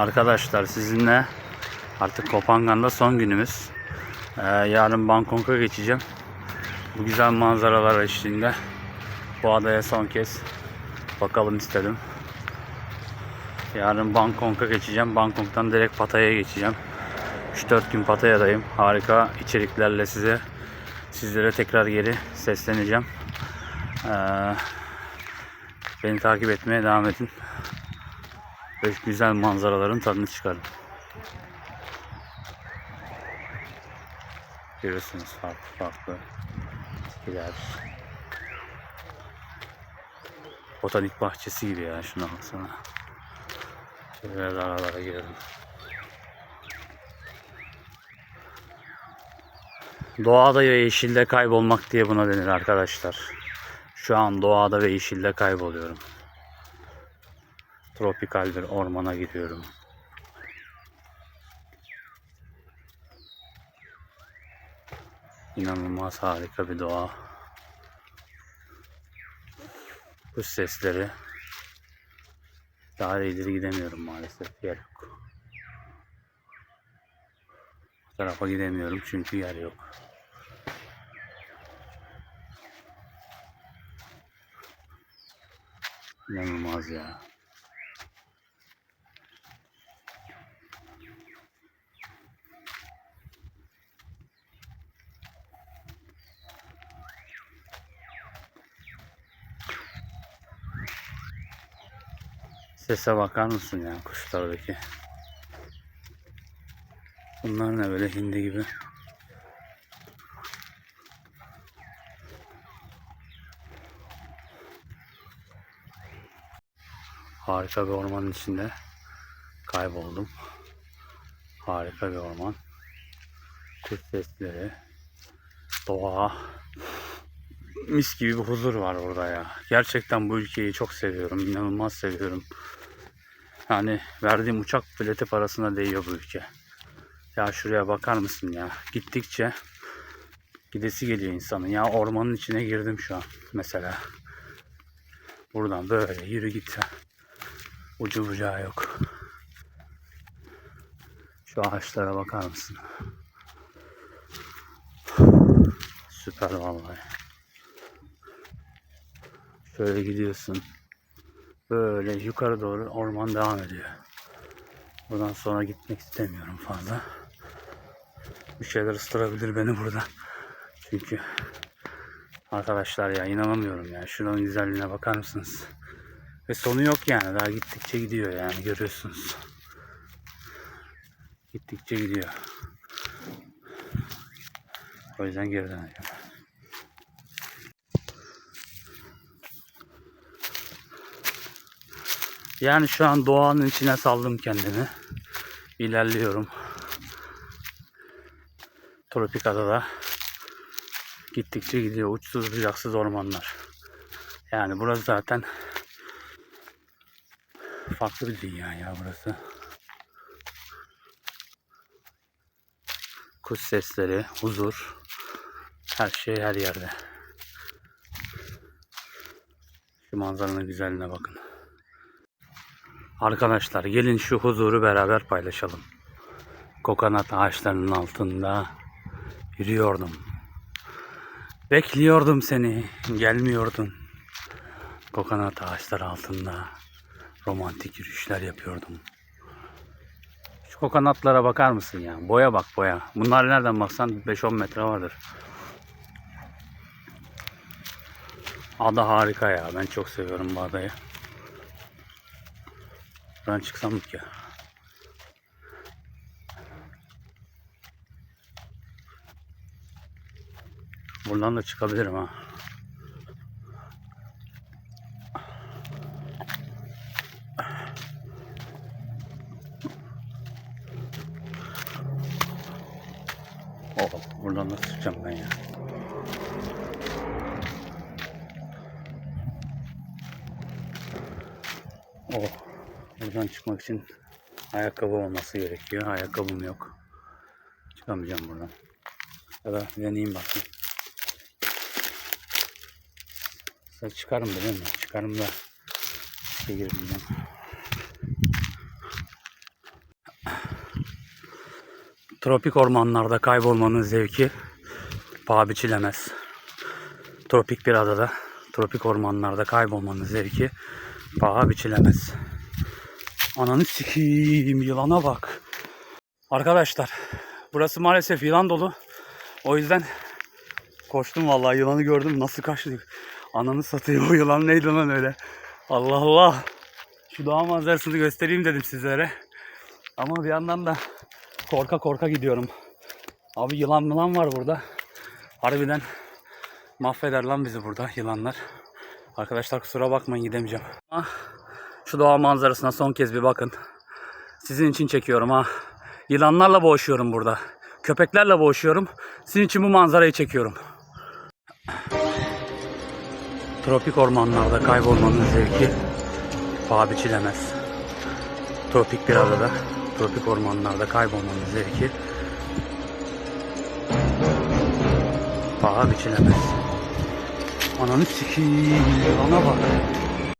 Arkadaşlar sizinle artık Kopangan'da son günümüz. Ee, yarın Bangkok'a geçeceğim. Bu güzel manzaralar eşliğinde bu adaya son kez bakalım istedim. Yarın Bangkok'a geçeceğim. Bangkok'tan direkt Pattaya'ya geçeceğim. 3-4 gün Pattaya'dayım. Harika içeriklerle size sizlere tekrar geri sesleneceğim. Ee, beni takip etmeye devam edin. Ve güzel manzaraların tadını çıkarın. Görüyorsunuz farklı farklı bitkiler. Botanik bahçesi gibi ya şuna baksana. Şöyle aralara girelim. Doğada ve yeşilde kaybolmak diye buna denir arkadaşlar. Şu an doğada ve yeşilde kayboluyorum. Tropikal bir ormana giriyorum. İnanılmaz harika bir doğa. Kuş sesleri. Daha da ileri gidemiyorum maalesef. Yer yok. Bu tarafa gidemiyorum çünkü yer yok. İnanılmaz ya. Sese bakar mısın ya kuşlardaki? Bunlar ne böyle hindi gibi? Harika bir ormanın içinde kayboldum. Harika bir orman. Kuş sesleri, doğa, mis gibi bir huzur var orada ya. Gerçekten bu ülkeyi çok seviyorum. inanılmaz seviyorum. Yani verdiğim uçak bileti parasına değiyor bu ülke. Ya şuraya bakar mısın ya? Gittikçe gidesi geliyor insanın. Ya ormanın içine girdim şu an mesela. Buradan böyle yürü git. Ucu bucağı yok. Şu ağaçlara bakar mısın? Süper vallahi. Şöyle gidiyorsun. Böyle yukarı doğru orman devam ediyor. Buradan sonra gitmek istemiyorum fazla. Bir şeyler ıstırabilir beni burada. Çünkü arkadaşlar ya inanamıyorum ya. Şuranın güzelliğine bakar mısınız? Ve sonu yok yani. Daha gittikçe gidiyor yani görüyorsunuz. Gittikçe gidiyor. O yüzden geri döneceğim. Yani şu an doğanın içine saldım kendimi. İlerliyorum. Tropik adada gittikçe gidiyor. Uçsuz bucaksız ormanlar. Yani burası zaten farklı bir dünya ya burası. Kuş sesleri, huzur, her şey her yerde. Şu manzaranın güzelliğine bakın. Arkadaşlar gelin şu huzuru beraber paylaşalım. Kokonat ağaçlarının altında yürüyordum. Bekliyordum seni, gelmiyordun. Kokonat ağaçları altında romantik yürüyüşler yapıyordum. Şu kokonatlara bakar mısın ya? Boya bak boya. Bunlar nereden baksan 5-10 metre vardır. Ada harika ya. Ben çok seviyorum bu adayı. Buradan çıksam ki? Buradan da çıkabilirim ha. Oh, buradan nasıl çıkacağım ben ya? Oh. Buradan çıkmak için ayakkabı olması gerekiyor. Ayakkabım yok. Çıkamayacağım buradan. Ya da deneyeyim bakayım. Sen çıkarım değil mi? Çıkarım da şey girebileceğim. Tropik ormanlarda kaybolmanın zevki paha biçilemez. Tropik bir adada, tropik ormanlarda kaybolmanın zevki paha biçilemez. Ananı sikeyim yılana bak. Arkadaşlar burası maalesef yılan dolu. O yüzden koştum vallahi yılanı gördüm nasıl kaçtı. Ananı satayım o yılan neydi lan öyle. Allah Allah. Şu doğa manzarasını göstereyim dedim sizlere. Ama bir yandan da korka korka gidiyorum. Abi yılan mılan var burada. Harbiden mahveder lan bizi burada yılanlar. Arkadaşlar kusura bakmayın gidemeyeceğim. Ah, şu doğa manzarasına son kez bir bakın. Sizin için çekiyorum ha. Yılanlarla boğuşuyorum burada. Köpeklerle boğuşuyorum. Sizin için bu manzarayı çekiyorum. Tropik ormanlarda kaybolmanın zevki paha biçilemez. Tropik bir adada, tropik ormanlarda kaybolmanın zevki paha biçilemez. Ananı sikiyim, ana bak.